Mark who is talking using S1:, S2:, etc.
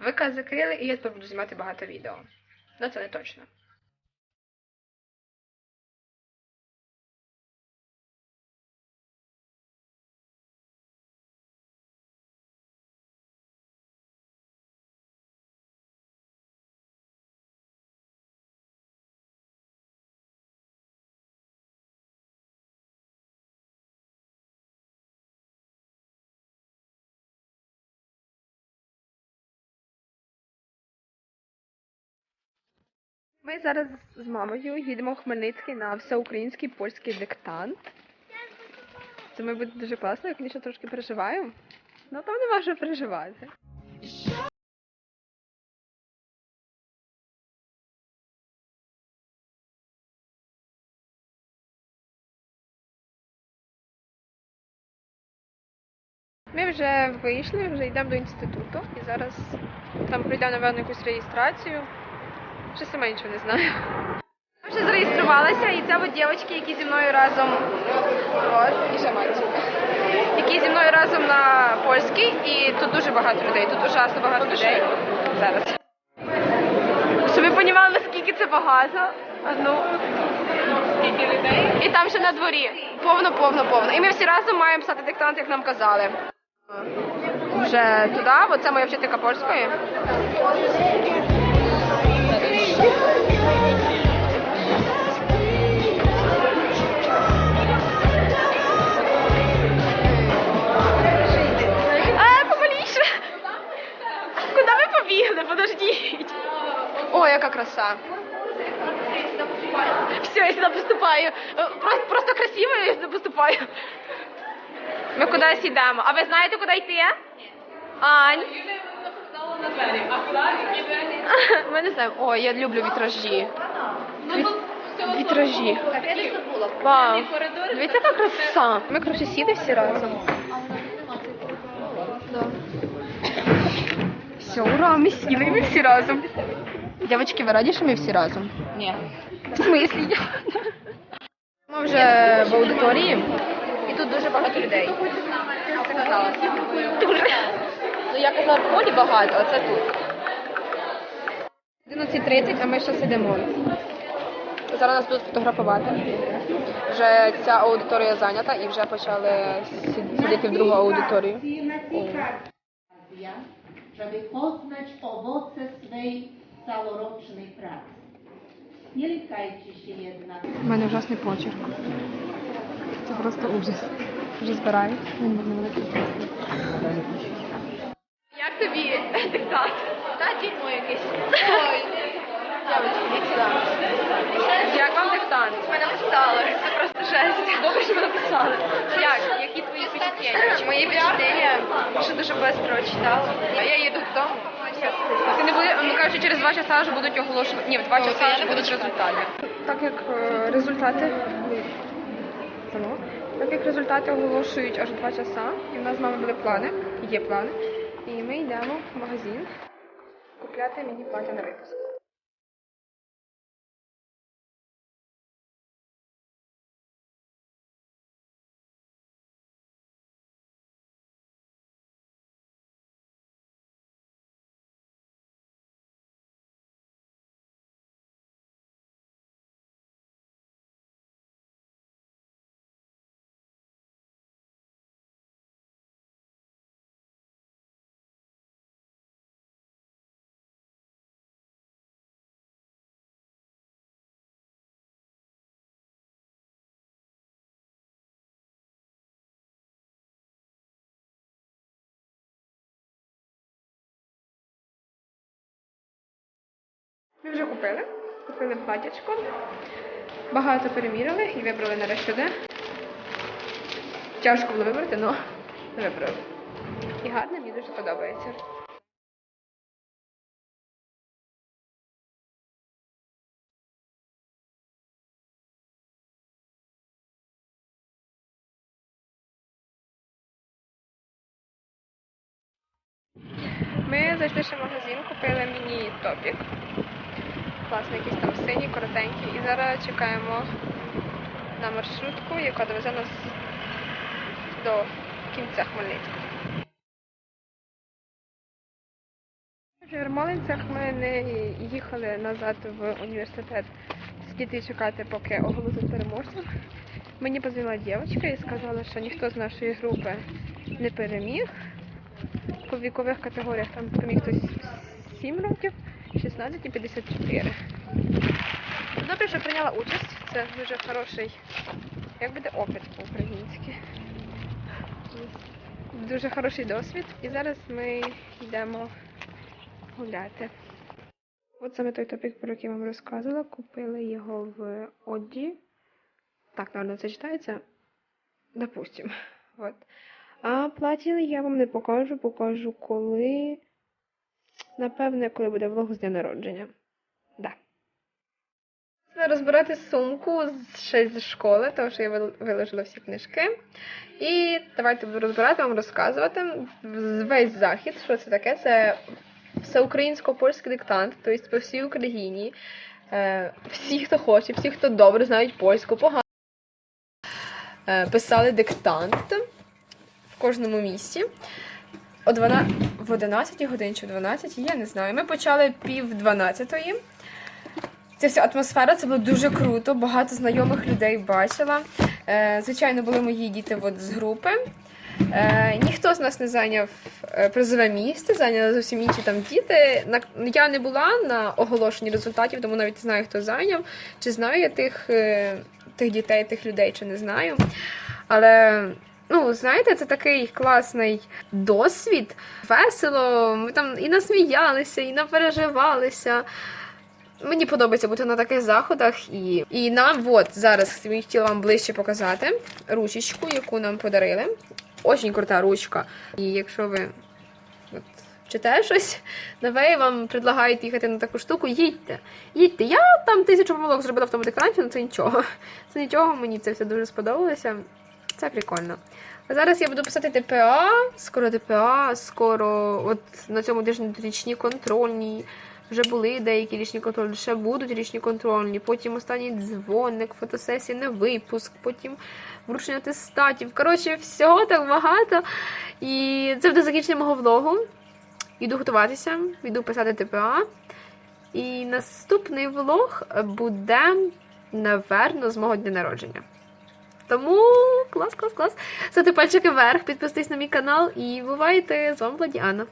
S1: ВК закрили, і я тепер буду знімати багато відео. Ну це не точно. Ми зараз з мамою їдемо в Хмельницький на всеукраїнський польський диктант. Це має бути дуже класно, я, звісно, трошки переживаю. Ну там нема що переживати. Ми вже вийшли, вже йдемо до інституту і зараз там пройдемо, напевно, якусь реєстрацію. Ще сама нічого не знаю. Я вже зареєструвалася, і це от дівчатки, які зі мною разом і ще мальчик, які зі мною разом на польський, і тут дуже багато людей, тут ужасно багато людей. Зараз. Щоб ви розуміли, наскільки це багато. А ну. Скільки людей? І там ще на дворі. Повно, повно, повно. І ми всі разом маємо писати диктант, як нам казали. Вже туди, бо це моя вчителька польської. Яка краса. Все, я сюди поступаю. Е, Просто, просто красиво, я сюди поступаю. Ми кудись йдемо. А ви знаєте, куди йти? Ань. Ми не знаємо. Ой, я люблю вітражі. Віт- Вітражі. Вау. Дивіться, яка краса. Ми, коротше, сіли всі разом. Все, ура, ми сіли, ми всі разом. Дівчатки, ви раді, що ми всі разом?
S2: Ні.
S1: В смислі? Ми вже в аудиторії, і тут дуже багато людей. Це казала. Дуже. Ну, я казала, доволі багато, а це тут. 11.30, а ми ще сидимо. Зараз нас будуть фотографувати. Вже ця аудиторія зайнята і вже почали сидіти в другу аудиторію. О.
S3: żeby poznać owoce swej całorocznej pracy. Nie lękajcie się jednak
S1: У мене ужасний почерк. Це просто ужас. Вже збирають. Як тобі диктат?
S2: Та дерьмо якесь.
S1: Ой. Як вам диктант?
S2: Ми написали. Це просто жесть.
S1: Добре, що ви написали. Як? Які? Мої впечатлення, що дуже швидко читала. А я їду додому. Ти не буде, ну кажуть, через два часа вже будуть оголошувати. Ні, в два часа вже будуть результати. Так як е, результати. Само. Так як результати оголошують аж два часа, і в нас з мамою були плани, є плани. І ми йдемо в магазин купляти мені плаття на випуск. Ми вже купили. Купили платячко. Багато перемірили і вибрали нарешті де. Тяжко було вибрати, але вибрали. І гарно, мені дуже подобається. Ми зайшли ще в магазин, купили мені топік. Класний якийсь там синій, коротенький. І зараз чекаємо на маршрутку, яка довезе нас до кінця Хмельницького. В Ярмолинцях ми не їхали назад в університет сидіти і чекати, поки оголосять переможців. Мені позвонила дівчинка і сказала, що ніхто з нашої групи не переміг. По вікових категоріях там переміг хтось 7 років, 16 і 54. Добре, що прийняла участь. Це дуже хороший, як буде опит по-українськи. Дуже хороший досвід. І зараз ми йдемо гуляти. От саме той топік, про який вам розказувала. Купили його в Оді. Так, напевно, це читається. Допустим. От. А платіли я вам не покажу, покажу коли. Напевне, коли буде влог з дня народження. Да. Розбирати сумку ще з школи, тому що я вил- виложила всі книжки. І давайте буду розбирати, вам розказувати весь захід, що це таке. Це всеукраїнсько-польський диктант, тобто по всій Україні. Е, Всі, хто хоче, всі, хто добре знають польську, погано. е, Писали диктант в кожному місті. О 12, в 11 годині чи в 12, я не знаю. Ми почали пів 12-ї. Ця вся атмосфера, це було дуже круто. Багато знайомих людей бачила. Е, звичайно, були мої діти от з групи. Е, ніхто з нас не зайняв е, призове місце, зайняли зовсім інші там діти. На, я не була на оголошенні результатів, тому навіть не знаю, хто зайняв, чи знаю я тих, е, тих дітей, тих людей, чи не знаю. Але ну, знаєте, це такий класний досвід. Весело. Ми там і насміялися, і напереживалися. Мені подобається бути на таких заходах, і, і нам от зараз я хотіла вам ближче показати ручечку, яку нам подарили. Очень крута ручка. І якщо ви от, вчите щось, нове вам предлагають їхати на таку штуку, їдьте. Їдьте. Я там тисячу помилок зробила в тому диктанті, але це нічого. Це нічого, мені це все дуже сподобалося. Це прикольно. Зараз я буду писати ТПА, скоро ТПА, скоро от на цьому тижні річні контрольні. Вже були деякі річні контрольні, ще будуть річні контрольні, потім останній дзвоник, фотосесія на випуск, потім вручення атестатів. Коротше, всього так багато. І це буде закінчення мого влогу. Йду готуватися, йду писати ТПА. І наступний влог буде, наверно, з мого дня народження. Тому клас, клас, клас. Сати пальчики вверх, підписуйтесь на мій канал і бувайте! З вами була.